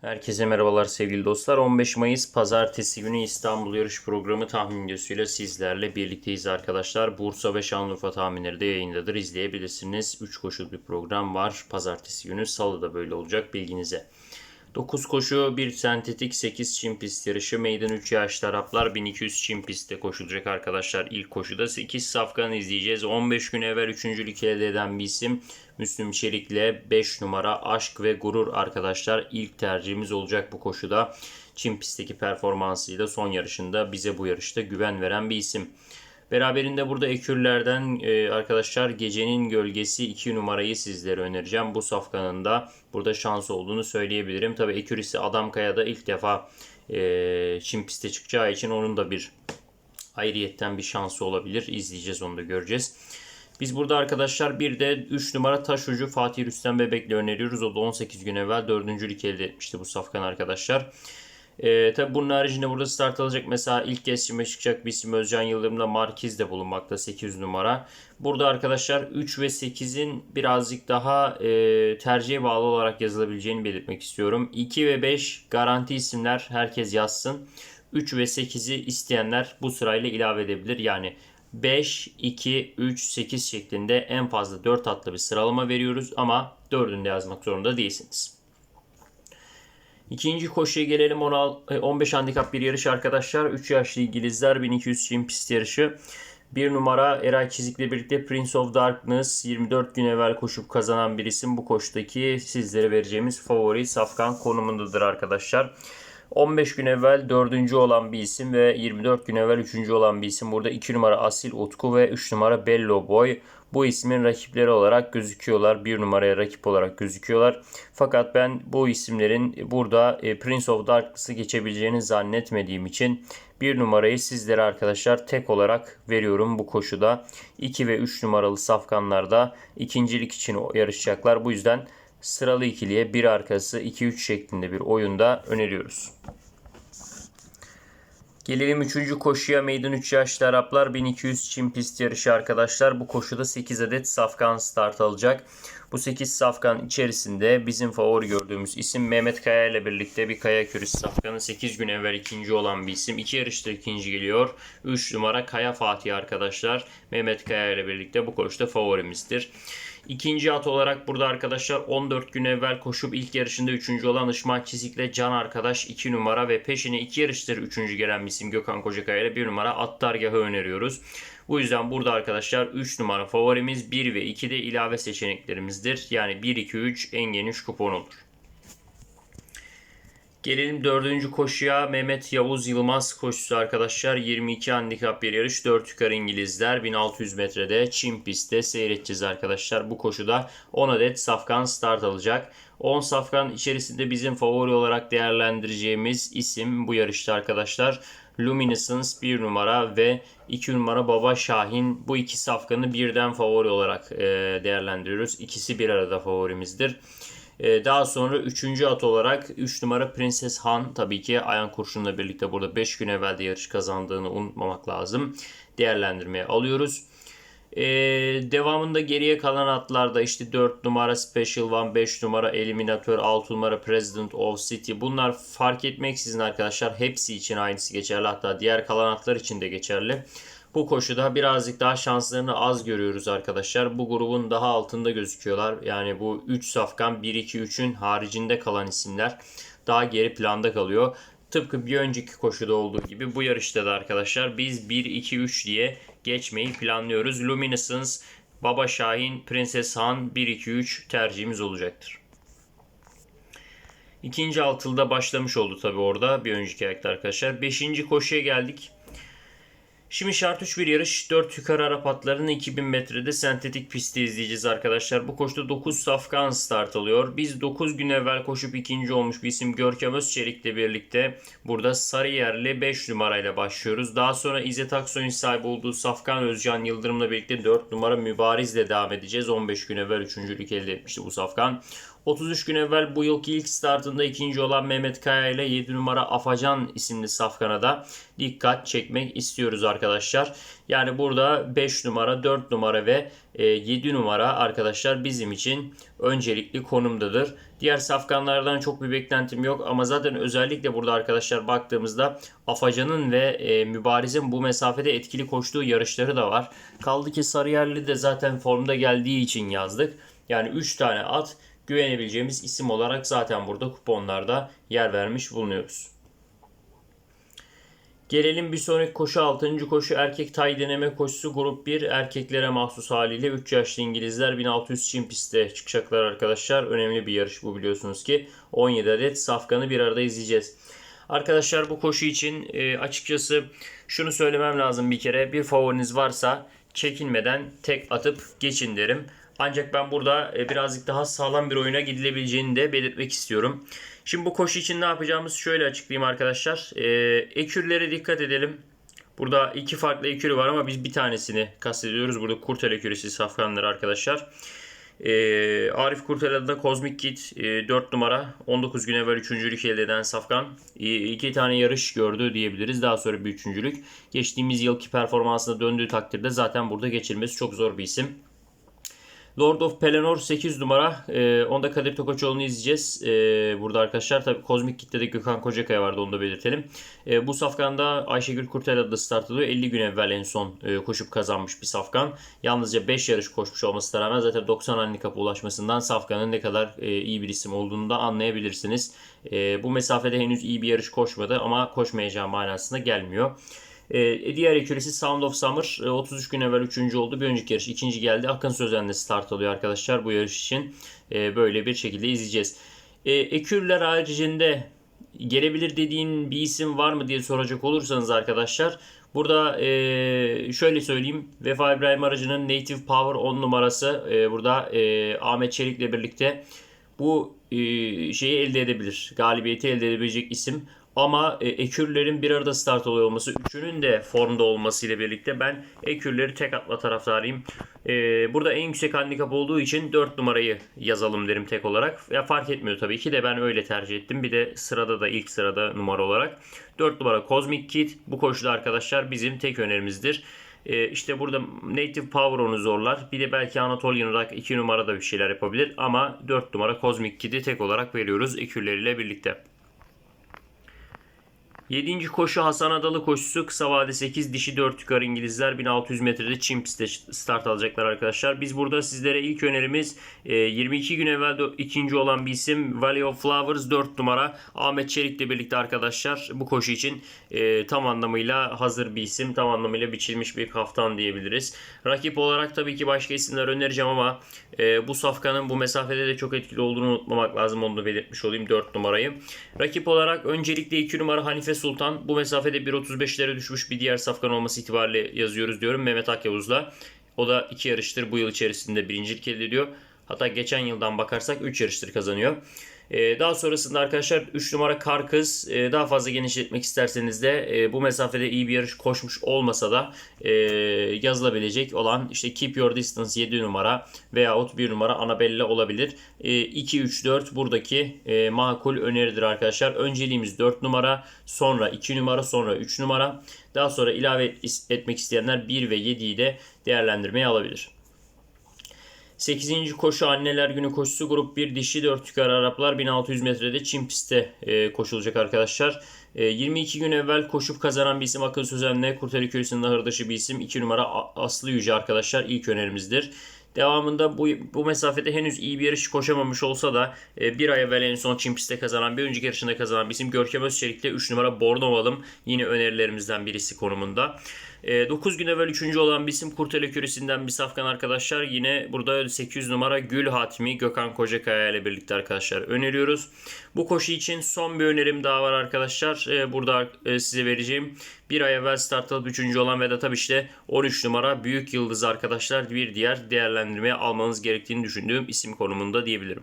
Herkese merhabalar sevgili dostlar. 15 Mayıs Pazartesi günü İstanbul Yarış Programı tahmin videosuyla sizlerle birlikteyiz arkadaşlar. Bursa ve Şanlıurfa tahminleri de yayındadır. İzleyebilirsiniz. 3 koşul bir program var. Pazartesi günü Salı da böyle olacak bilginize. 9 koşu, 1 sentetik, 8 çim pist yarışı, meydan 3 yaşlı Araplar 1200 çim pistte koşulacak arkadaşlar. İlk koşuda 8 safkan izleyeceğiz. 15 gün evvel 3. elde eden bir isim Müslüm Çelik'le 5 numara Aşk ve Gurur arkadaşlar. ilk tercihimiz olacak bu koşuda. Çim pistteki performansıyla son yarışında bize bu yarışta güven veren bir isim. Beraberinde burada ekürlerden e, arkadaşlar gecenin gölgesi 2 numarayı sizlere önereceğim. Bu safkanın da burada şans olduğunu söyleyebilirim. Tabi ekürisi Adamkaya'da ilk defa e, çim piste çıkacağı için onun da bir ayrıyetten bir şansı olabilir. İzleyeceğiz onu da göreceğiz. Biz burada arkadaşlar bir de 3 numara taş ucu Fatih Rüstem Bebek'le öneriyoruz. O da 18 gün evvel dördüncülük elde etmişti bu safkan arkadaşlar. Ee, tabi bunun haricinde burada start alacak mesela ilk kez çime çıkacak bir isim Özcan Yıldırım'la Markiz de bulunmakta 8 numara. Burada arkadaşlar 3 ve 8'in birazcık daha e, tercihe bağlı olarak yazılabileceğini belirtmek istiyorum. 2 ve 5 garanti isimler herkes yazsın. 3 ve 8'i isteyenler bu sırayla ilave edebilir. Yani 5, 2, 3, 8 şeklinde en fazla 4 atlı bir sıralama veriyoruz ama 4'ünü de yazmak zorunda değilsiniz. İkinci koşuya gelelim 15 e, handikap bir yarış arkadaşlar. 3 yaşlı İngilizler 1200 çim pist yarışı. Bir numara Eray Çizik'le birlikte Prince of Darkness 24 gün evvel koşup kazanan bir isim. Bu koştaki sizlere vereceğimiz favori safkan konumundadır arkadaşlar. 15 gün evvel 4. olan bir isim ve 24 gün evvel 3. olan bir isim. Burada 2 numara Asil Utku ve 3 numara Bello Boy bu ismin rakipleri olarak gözüküyorlar. 1 numaraya rakip olarak gözüküyorlar. Fakat ben bu isimlerin burada e, Prince of Darkness'ı geçebileceğini zannetmediğim için 1 numarayı sizlere arkadaşlar tek olarak veriyorum bu koşuda. 2 ve 3 numaralı safkanlarda ikincilik için yarışacaklar. Bu yüzden sıralı ikiliye bir arkası 2-3 şeklinde bir oyunda öneriyoruz. Gelelim 3. koşuya meydan 3 yaşlı Araplar 1200 çim pist yarışı arkadaşlar. Bu koşuda 8 adet safkan start alacak. Bu 8 safkan içerisinde bizim favori gördüğümüz isim Mehmet Kaya ile birlikte bir kaya kürüsü safkanı 8 gün evvel ikinci olan bir isim. 2 yarışta ikinci geliyor. 3 numara Kaya Fatih arkadaşlar. Mehmet Kaya ile birlikte bu koşuda favorimizdir. İkinci at olarak burada arkadaşlar 14 gün evvel koşup ilk yarışında 3. olan Işmak Çizik'le Can arkadaş 2 numara ve peşine 2 yarıştır 3. gelen isim Gökhan Kocakaya ile 1 numara Attargah'ı öneriyoruz. Bu yüzden burada arkadaşlar 3 numara favorimiz 1 ve 2 de ilave seçeneklerimizdir. Yani 1-2-3 en geniş kupon olur. Gelelim dördüncü koşuya. Mehmet Yavuz Yılmaz koşusu arkadaşlar. 22 handikap bir yarış. 4 yukarı İngilizler. 1600 metrede Çin pistte seyredeceğiz arkadaşlar. Bu koşuda 10 adet safkan start alacak. 10 safkan içerisinde bizim favori olarak değerlendireceğimiz isim bu yarışta arkadaşlar. Luminescence 1 numara ve 2 numara Baba Şahin. Bu iki safkanı birden favori olarak değerlendiriyoruz. İkisi bir arada favorimizdir. Ee, daha sonra 3. at olarak 3 numara Prenses Han tabii ki Ayan Kurşun'la birlikte burada 5 gün evvel de yarış kazandığını unutmamak lazım. Değerlendirmeye alıyoruz. Ee, devamında geriye kalan atlarda işte 4 numara Special One, 5 numara Eliminator, 6 numara President of City bunlar fark etmeksizin arkadaşlar hepsi için aynısı geçerli. Hatta diğer kalan atlar için de geçerli. Bu koşuda birazcık daha şanslarını az görüyoruz arkadaşlar. Bu grubun daha altında gözüküyorlar. Yani bu 3 safkan 1-2-3'ün haricinde kalan isimler daha geri planda kalıyor. Tıpkı bir önceki koşuda olduğu gibi bu yarışta da arkadaşlar biz 1-2-3 diye geçmeyi planlıyoruz. Luminescence, Baba Şahin, Prenses Han 1-2-3 tercihimiz olacaktır. İkinci altılda başlamış oldu tabi orada bir önceki ayakta arkadaşlar. Beşinci koşuya geldik. Şimdi şart 3 bir yarış 4 yukarı Arap atlarını 2000 metrede sentetik pistte izleyeceğiz arkadaşlar. Bu koşuda 9 safkan start alıyor. Biz 9 gün evvel koşup ikinci olmuş bir isim Görkem Özçelik'le birlikte burada Sarıyer'le 5 numarayla başlıyoruz. Daha sonra İzzet Aksoy'un sahibi olduğu Safkan Özcan Yıldırım'la birlikte 4 numara Mübariz'le devam edeceğiz. 15 gün evvel 3. elde etmişti bu Safkan. 33 gün evvel bu yılki ilk startında ikinci olan Mehmet Kaya ile 7 numara Afacan isimli safkana da dikkat çekmek istiyoruz arkadaşlar. Yani burada 5 numara, 4 numara ve 7 numara arkadaşlar bizim için öncelikli konumdadır. Diğer safkanlardan çok bir beklentim yok ama zaten özellikle burada arkadaşlar baktığımızda Afacan'ın ve e, Mübariz'in bu mesafede etkili koştuğu yarışları da var. Kaldı ki Sarıyerli de zaten formda geldiği için yazdık. Yani 3 tane at güvenebileceğimiz isim olarak zaten burada kuponlarda yer vermiş bulunuyoruz. Gelelim bir sonraki koşu 6. koşu erkek tay deneme koşusu grup 1 erkeklere mahsus haliyle 3 yaşlı İngilizler 1600 çim pistte çıkacaklar arkadaşlar. Önemli bir yarış bu biliyorsunuz ki 17 adet safkanı bir arada izleyeceğiz. Arkadaşlar bu koşu için e, açıkçası şunu söylemem lazım bir kere bir favoriniz varsa çekinmeden tek atıp geçin derim. Ancak ben burada e, birazcık daha sağlam bir oyuna gidilebileceğini de belirtmek istiyorum. Şimdi bu koşu için ne yapacağımızı şöyle açıklayayım arkadaşlar. E, ekürlere dikkat edelim. Burada iki farklı ekürü var ama biz bir tanesini kastediyoruz. Burada kurtel ekürüsü safkanları arkadaşlar. E, Arif Kurtel adında Cosmic Kit e, 4 numara 19 gün evvel üçüncülük elde eden Safkan. E, iki tane yarış gördü diyebiliriz. Daha sonra bir üçüncülük. Geçtiğimiz yılki performansına döndüğü takdirde zaten burada geçilmesi çok zor bir isim. Lord of Pelennor 8 numara. E, onda Kadir Tokaçoğlu'nu izleyeceğiz. E, burada arkadaşlar tabii Kozmik Kit'te de Gökhan Kocakaya vardı onu da belirtelim. E, bu safkanda Ayşegül Kurtel adlı start alıyor. 50 gün evvel en son e, koşup kazanmış bir safkan. Yalnızca 5 yarış koşmuş olmasına rağmen zaten 90 handikapa ulaşmasından safkanın ne kadar e, iyi bir isim olduğunu da anlayabilirsiniz. E, bu mesafede henüz iyi bir yarış koşmadı ama koşmayacağı manasına gelmiyor. E, diğer ekürisi Sound of Summer e, 33 gün evvel 3. oldu. Bir önceki yarış ikinci geldi. Akın Sözen'le start alıyor arkadaşlar bu yarış için. E, böyle bir şekilde izleyeceğiz. E, ekürler haricinde gelebilir dediğin bir isim var mı diye soracak olursanız arkadaşlar. Burada e, şöyle söyleyeyim. Vefa İbrahim Aracı'nın Native Power 10 numarası e, burada e, Ahmet Çelik'le birlikte bu e, şeyi elde edebilir. Galibiyeti elde edebilecek isim. Ama e, ekürlerin bir arada start oluyor olması, üçünün de formda olması ile birlikte ben ekürleri tek atma taraftarıyım. E, burada en yüksek handikap olduğu için 4 numarayı yazalım derim tek olarak. Ya fark etmiyor tabii ki de ben öyle tercih ettim. Bir de sırada da ilk sırada numara olarak. 4 numara Cosmic Kid. Bu koşuda arkadaşlar bizim tek önerimizdir. Ee, işte burada Native Power onu zorlar. Bir de belki Anatolian Rock 2 numarada bir şeyler yapabilir. Ama 4 numara Cosmic Kid'i tek olarak veriyoruz ekürleriyle birlikte. 7. koşu Hasan Adalı koşusu kısa vade 8 dişi 4 yukarı İngilizler 1600 metrede çim pistte start alacaklar arkadaşlar. Biz burada sizlere ilk önerimiz 22 e, gün evvel ikinci olan bir isim Valley of Flowers 4 numara Ahmet Çelik'le birlikte arkadaşlar bu koşu için e, tam anlamıyla hazır bir isim tam anlamıyla biçilmiş bir kaftan diyebiliriz. Rakip olarak tabii ki başka isimler önereceğim ama e, bu safkanın bu mesafede de çok etkili olduğunu unutmamak lazım onu da belirtmiş olayım 4 numarayı. Rakip olarak öncelikle 2 numara Hanife Sultan bu mesafede 1.35'lere düşmüş bir diğer safkan olması itibariyle yazıyoruz diyorum Mehmet Akyavuz'la. O da iki yarıştır bu yıl içerisinde birincilik elde ediyor. Hatta geçen yıldan bakarsak 3 yarıştır kazanıyor. Ee, daha sonrasında arkadaşlar 3 numara Karkız e, daha fazla genişletmek isterseniz de e, bu mesafede iyi bir yarış koşmuş olmasa da e, yazılabilecek olan işte Keep Your Distance 7 numara veyahut 1 numara Anabella olabilir. 2-3-4 buradaki makul öneridir arkadaşlar. Önceliğimiz 4 numara sonra 2 numara sonra 3 numara daha sonra ilave etmek isteyenler 1 ve 7'yi de değerlendirmeye alabilir. 8. koşu anneler günü koşusu grup 1 dişi 4 yukarı Araplar 1600 metrede Çin pistte e, koşulacak arkadaşlar. E, 22 gün evvel koşup kazanan bir isim Akıl Sözen'le Kurtarı Köyüsü'nün ahırdaşı bir isim 2 numara Aslı Yüce arkadaşlar ilk önerimizdir. Devamında bu, bu mesafede henüz iyi bir yarış koşamamış olsa da e, bir ay evvel en son Çin pistte kazanan bir önceki yarışında kazanan bir isim Görkem Özçelik'te 3 numara Bornovalım yine önerilerimizden birisi konumunda. 9 e, gün evvel 3. olan bir isim Kurtele Kürisi'nden bir safkan arkadaşlar. Yine burada 800 numara Gül Hatmi Gökhan Kocakaya ile birlikte arkadaşlar öneriyoruz. Bu koşu için son bir önerim daha var arkadaşlar. E, burada e, size vereceğim. Bir ay evvel start alıp 3. olan ve de tabii işte 13 numara Büyük Yıldız arkadaşlar bir diğer değerlendirmeye almanız gerektiğini düşündüğüm isim konumunda diyebilirim.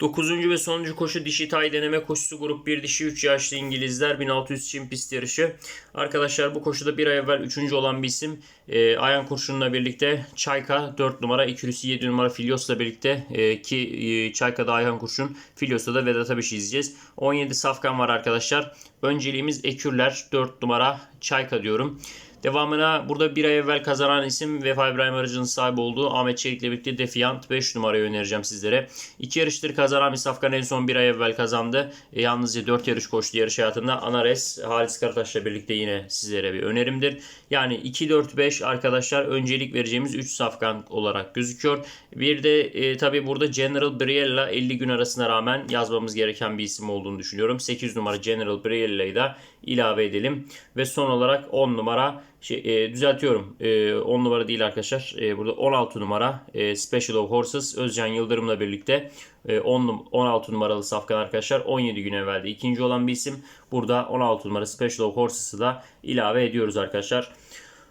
Dokuzuncu ve sonuncu koşu dişi tay deneme koşusu grup 1 dişi 3 yaşlı İngilizler 1600 çim pist yarışı. Arkadaşlar bu koşuda bir ay evvel 3. olan bir isim e, Ayan Kurşun'la birlikte Çayka 4 numara, ikilisi 7 numara Filyos'la birlikte e, ki e, Çayka'da Ayhan Kurşun, Filyos'ta da Vedat Abiş'i izleyeceğiz. 17 safkan var arkadaşlar. Önceliğimiz Ekürler 4 numara Çayka diyorum. Devamına burada bir ay evvel kazanan isim Vefa İbrahim Arıcı'nın sahibi olduğu Ahmet Çelik'le birlikte Defiant 5 numarayı önereceğim sizlere. İki yarıştır kazanan bir en son bir ay evvel kazandı. E, yalnızca 4 yarış koştu yarış hayatında. Anares Halis Karataş'la birlikte yine sizlere bir önerimdir. Yani 2-4-5 arkadaşlar öncelik vereceğimiz 3 safkan olarak gözüküyor. Bir de e, tabi burada General Briella 50 gün arasına rağmen yazmamız gereken bir isim olduğunu düşünüyorum. 8 numara General Briella'yı da ilave edelim. Ve son olarak 10 numara şey, e, düzeltiyorum. E, 10 numara değil arkadaşlar. E, burada 16 numara e, Special of Horses Özcan Yıldırım'la birlikte e, 10 num- 16 numaralı safkan arkadaşlar 17 gün evvelde ikinci olan bir isim. Burada 16 numara Special of Horses'ı da ilave ediyoruz arkadaşlar.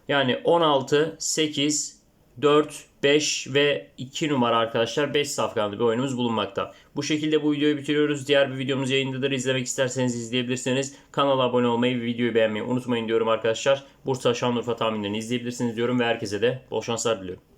Yani 16, 8, 4, 5 ve 2 numara arkadaşlar 5 safkanlı bir oyunumuz bulunmakta. Bu şekilde bu videoyu bitiriyoruz. Diğer bir videomuz yayındadır. İzlemek isterseniz izleyebilirsiniz. Kanala abone olmayı ve videoyu beğenmeyi unutmayın diyorum arkadaşlar. Bursa Şanlıurfa tahminlerini izleyebilirsiniz diyorum ve herkese de bol şanslar diliyorum.